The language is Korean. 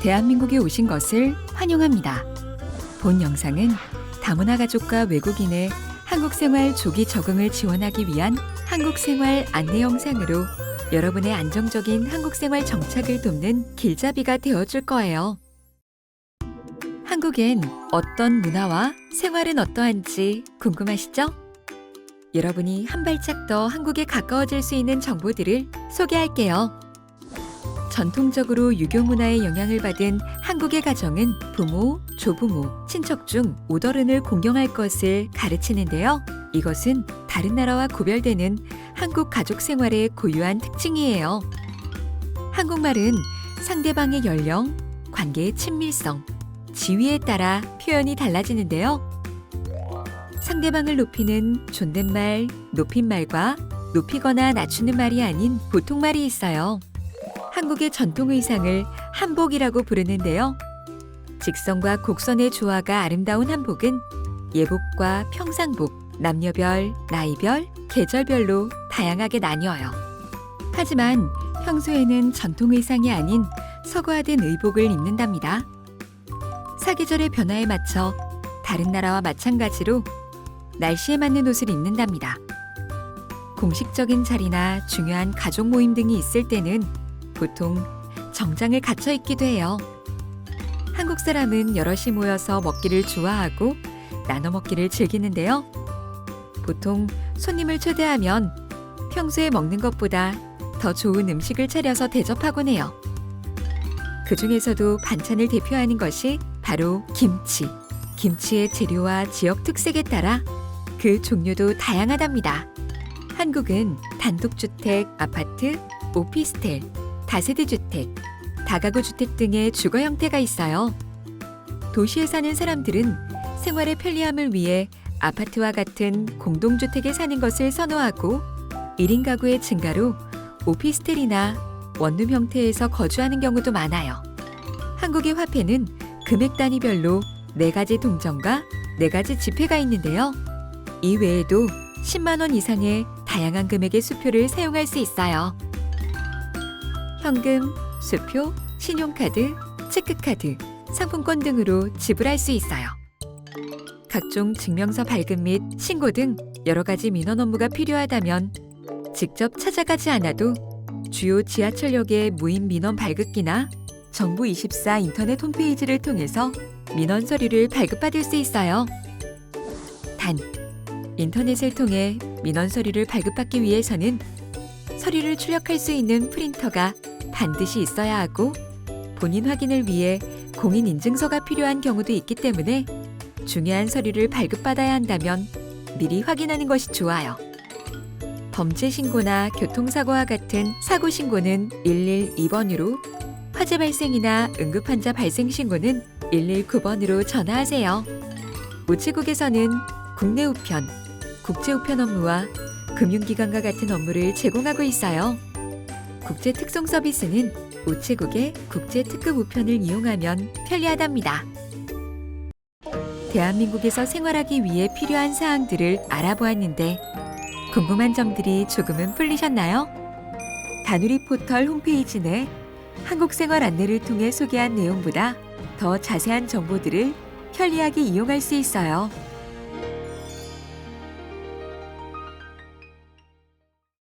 대한민국에 오신 것을 환영합니다. 본 영상은 다문화 가족과 외국인의 한국 생활 조기 적응을 지원하기 위한 한국 생활 안내 영상으로 여러분의 안정적인 한국 생활 정착을 돕는 길잡이가 되어줄 거예요. 한국엔 어떤 문화와 생활은 어떠한지 궁금하시죠? 여러분이 한 발짝 더 한국에 가까워질 수 있는 정보들을 소개할게요. 전통적으로 유교 문화의 영향을 받은 한국의 가정은 부모, 조부모, 친척 중 오더른을 공경할 것을 가르치는데요. 이것은 다른 나라와 구별되는 한국 가족 생활의 고유한 특징이에요. 한국말은 상대방의 연령, 관계의 친밀성, 지위에 따라 표현이 달라지는데요. 상대방을 높이는 존댓말, 높임말과 높이거나 낮추는 말이 아닌 보통말이 있어요. 한국의 전통 의상을 한복이라고 부르는데요. 직선과 곡선의 조화가 아름다운 한복은 예복과 평상복, 남녀별, 나이별, 계절별로 다양하게 나뉘어요. 하지만 평소에는 전통 의상이 아닌 서구화된 의복을 입는답니다. 사계절의 변화에 맞춰 다른 나라와 마찬가지로 날씨에 맞는 옷을 입는답니다. 공식적인 자리나 중요한 가족 모임 등이 있을 때는 보통 정장을 갖춰 입기도 해요. 한국 사람은 여럿이 모여서 먹기를 좋아하고 나눠 먹기를 즐기는데요. 보통 손님을 초대하면 평소에 먹는 것보다 더 좋은 음식을 차려서 대접하곤 해요. 그 중에서도 반찬을 대표하는 것이 바로 김치. 김치의 재료와 지역 특색에 따라 그 종류도 다양하답니다. 한국은 단독주택, 아파트, 오피스텔, 다세대 주택, 다가구 주택 등의 주거 형태가 있어요. 도시에 사는 사람들은 생활의 편리함을 위해 아파트와 같은 공동주택에 사는 것을 선호하고 1인 가구의 증가로 오피스텔이나 원룸 형태에서 거주하는 경우도 많아요. 한국의 화폐는 금액 단위별로 네 가지 동전과 네 가지 지폐가 있는데요. 이 외에도 10만 원 이상의 다양한 금액의 수표를 사용할 수 있어요. 현금, 수표, 신용카드, 체크카드, 상품권 등으로 지불할 수 있어요. 각종 증명서 발급 및 신고 등 여러 가지 민원 업무가 필요하다면 직접 찾아가지 않아도 주요 지하철역의 무인 민원 발급기나 정부 24 인터넷 홈페이지를 통해서 민원 서류를 발급받을 수 있어요. 단, 인터넷을 통해 민원 서류를 발급받기 위해서는 서류를 출력할 수 있는 프린터가 반드시 있어야 하고 본인 확인을 위해 공인 인증서가 필요한 경우도 있기 때문에 중요한 서류를 발급받아야 한다면 미리 확인하는 것이 좋아요. 범죄 신고나 교통사고와 같은 사고 신고는 112번으로 화재 발생이나 응급환자 발생 신고는 119번으로 전화하세요. 우체국에서는 국내 우편, 국제 우편 업무와 금융기관과 같은 업무를 제공하고 있어요. 국제 특송 서비스는 우체국의 국제 특급 우편을 이용하면 편리하답니다. 대한민국에서 생활하기 위해 필요한 사항들을 알아보았는데 궁금한 점들이 조금은 풀리셨나요? 다누리 포털 홈페이지 내 한국 생활 안내를 통해 소개한 내용보다 더 자세한 정보들을 편리하게 이용할 수 있어요.